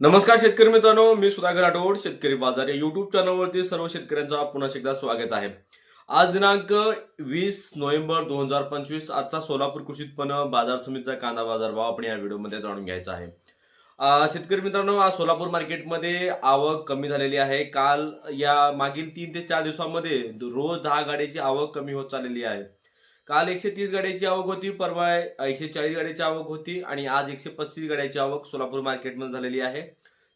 नमस्कार शेतकरी मित्रांनो मी सुधाकर राठोड शेतकरी बाजार या युट्यूब चॅनलवरती सर्व शेतकऱ्यांचा पुन्हा एकदा स्वागत आहे. आज दिनांक वीस नोव्हेंबर दोन हजार पंचवीस आजचा सोलापूर कृषी उत्पन्न बाजार समितीचा कांदा बाजार भाव आपण या व्हिडिओमध्ये जाणून घ्यायचा आहे. शेतकरी मित्रांनो आज सोलापूर मार्केटमध्ये आवक कमी झालेली आहे. काल या मागील तीन ते चार दिवसामध्ये रोज दहा गाड्याची आवक कमी होत चाललेली आहे. काल एकशे तीस गाड्याची आवक होती परवा एकशे चाळीस गाड्याची आवक होती आणि आज एकशे पस्तीस गाड्याची आवक सोलापूर मार्केटमध्ये झालेली आहे.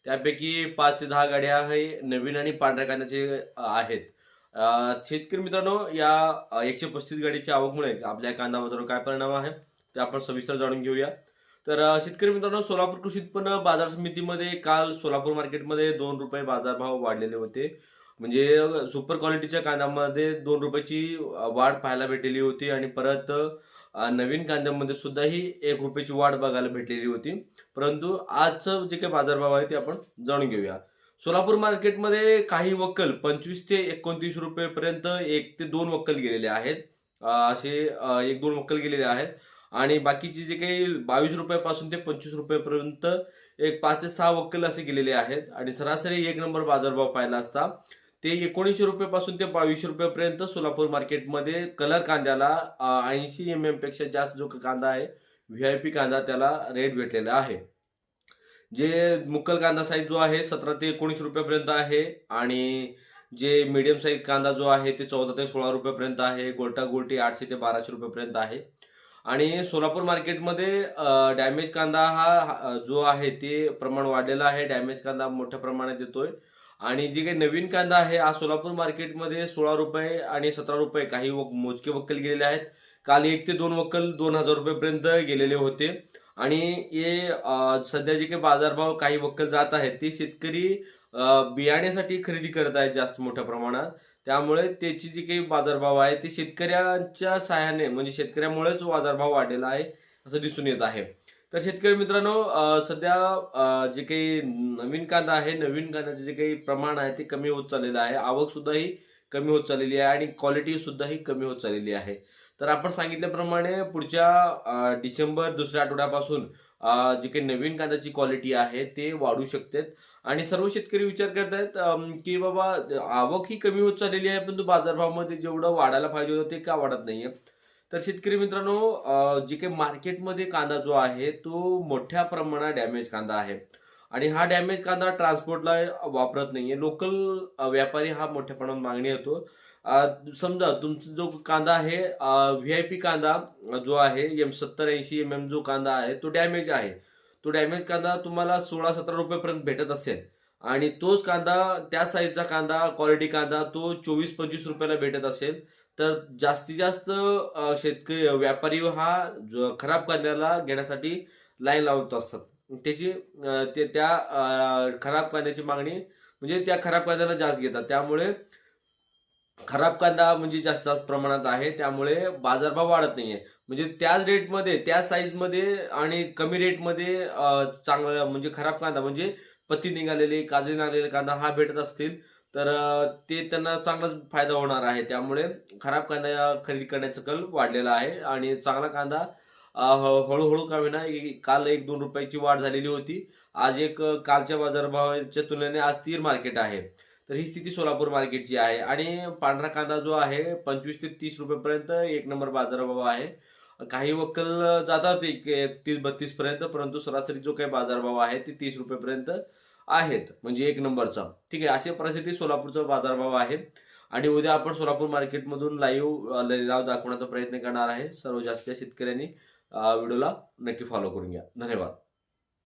त्यापैकी पाच ते दहा गाड्या हे नवीन आणि पांढऱ्या कांद्याचे आहेत. शेतकरी मित्रांनो या एकशे पस्तीस गाडीच्या आवकमुळे आपल्या कांदा बाजारावर काय परिणाम आहे ते आपण सविस्तर जाणून घेऊया. तर शेतकरी मित्रांनो सोलापूर कृषी उत्पन्न बाजार समितीमध्ये काल सोलापूर मार्केटमध्ये दोन रुपये बाजारभाव वाढलेले होते. म्हणजे सुपर क्वालिटीच्या कांद्यामध्ये दोन रुपयाची वाढ पाहायला भेटलेली होती आणि परत नवीन कांद्यामध्ये सुद्धा ही एक रुपयाची वाढ बघायला भेटलेली होती. परंतु आजचं जे काही बाजारभाव आहे ते आपण जाणून घेऊया. सोलापूर मार्केटमध्ये काही वक्कल पंचवीस ते एकोणतीस रुपयेपर्यंत एक ते दोन वक्कल गेलेले आहेत. असे एक दोन वक्कल गेलेले आहेत. आणि बाकीचे जे काही बावीस रुपयापासून ते पंचवीस रुपयेपर्यंत एक पाच ते सहा वक्कल असे गेलेले आहेत. आणि सरासरी एक नंबर बाजारभाव पाहिला असता ते एकोणीसशे रुपयापासून ते बावीसशे रुपयापर्यंत सोलापूर मार्केटमध्ये कलर कांद्याला ऐंशी एम एमपेक्षा जास्त जो कांदा आहे व्ही आय पी कांदा त्याला रेट भेटलेला आहे. जे मुक्कल कांदा साईज जो आहे सतरा ते एकोणीस रुपयापर्यंत आहे आणि जे मीडियम साईज कांदा जो आहे ते चौदा ते सोळा रुपयापर्यंत आहे गोल्टा गोल्टी आठशे ते बाराशे रुपयापर्यंत आहे. आणि सोलापूर मार्केटमध्ये डॅमेज कांदा हा हा, जो आहे ते प्रमाण वाढलेलं आहे. डॅमेज कांदा मोठ्या प्रमाणात येतोय आणि जे काही नवीन कांदा आहे हा सोलापूर मार्केटमध्ये सोळा रुपये आणि सतरा रुपये काही वक- मोजके वक्कल गेलेले आहेत. काल एक ते दोन वक्कल दोन हजार रुपयेपर्यंत गेलेले होते. आणि हे सध्या जे काही बाजारभाव काही वक्कल जात आहेत ते शेतकरी बियाण्यासाठी खरेदी करत आहेत जास्त मोठ्या प्रमाणात. त्यामुळे त्याची जी काही बाजारभाव आहे ते शेतकऱ्यांच्या सहाय्याने म्हणजे शेतकऱ्यामुळेच बाजारभाव वाढलेला आहे असं दिसून येत आहे. तर शेतकरी मित्रांनो सध्या जे काही नवीन कांदा आहे नवीन कांद्याचे जे काही प्रमाण आहे ते कमी होत चाललेलं आहे. आवक सुद्धा ही कमी होत चाललेली आहे आणि क्वालिटी सुद्धा ही कमी होत चाललेली आहे. तर आपण सांगितल्याप्रमाणे पुढच्या डिसेंबर दुसऱ्या आठवड्यापासून जे जी काही नवीन कांद्याची क्वालिटी आहे ते वाढू शकते आणि सर्व शेतकरी विचार करतायत की बाबा आवक ही कमी होत चाललेली आहे परंतु बाजारभावामध्ये जेवढं वाढायला पाहिजे होतं ते का वाढत नाहीये? तर शेतकरी मित्रांनो जे काही मार्केटमध्ये कांदा जो आहे तो मोठ्या प्रमाणात डॅमेज कांदा आहे. आणि हा डॅमेज कांदा ट्रान्सपोर्टला वापरत नाहीये. लोकल व्यापारी हा मोठ्या प्रमाणात मागणी येतो. समजा तुमचा जो कांदा आहे व्ही आय पी कांदा जो आहे एम सत्तर ऐंशी एम एम जो कांदा आहे तो डॅमेज आहे. तो डॅमेज कांदा तुम्हाला सोळा सतरा रुपयेपर्यंत भेटत असेल. आणि तोच कांदा त्या साईजचा कांदा क्वालिटी कांदा तो चोवीस पंचवीस रुपयाला भेटत असेल. तर जास्तीत जास्त शेतकरी व्यापारी हा जो खराब कांद्याला घेण्यासाठी लाईन लावत असतात. त्याची ते त्या खराब कांद्याची मागणी म्हणजे त्या खराब कांद्याला जास्त घेतात. त्यामुळे खराब कांदा म्हणजे जास्त प्रमाणात आहे. त्यामुळे बाजारभाव वाढत नाहीये. म्हणजे त्याच रेटमध्ये त्या साईजमध्ये आणि कमी रेटमध्ये चांगला म्हणजे खराब कांदा म्हणजे पत्ती निघालेले काजळी निघालेले कांदा हा भेटत असतील. तर ते त्यांना चांगलाच फायदा होणार आहे. त्यामुळे खराब कांदा खरेदी करण्याचा कल वाढलेला आहे आणि चांगला कांदा हळूहळू का होईना काल एक दोन रुपयाची वाढ झालेली होती. आज एक कालच्या बाजारभावाच्या तुलनेने आज स्थिर मार्केट आहे. तर ही स्थिती सोलापूर मार्केटची आहे. आणि पांढरा कांदा जो आहे पंचवीस ते तीस रुपयेपर्यंत एक नंबर बाजारभाव आहे. काही वक्कल जातात एक तीस बत्तीसपर्यंत परंतु सरासरी जो काही बाजारभाव आहे ते तीस रुपयेपर्यंत आहेत म्हणजे एक नंबरचा. ठीक आहे अशा परिस्थिती सोलापूरचा बाजारभाव आहे. आणि उद्या आपण सोलापूर मार्केटमधून लाईव्ह लिलाव दाखवण्याचा प्रयत्न करणार आहे. सर्व जास्तीत जास्त शेतकऱ्यांनी व्हिडिओला नक्की फॉलो करून घ्या. धन्यवाद.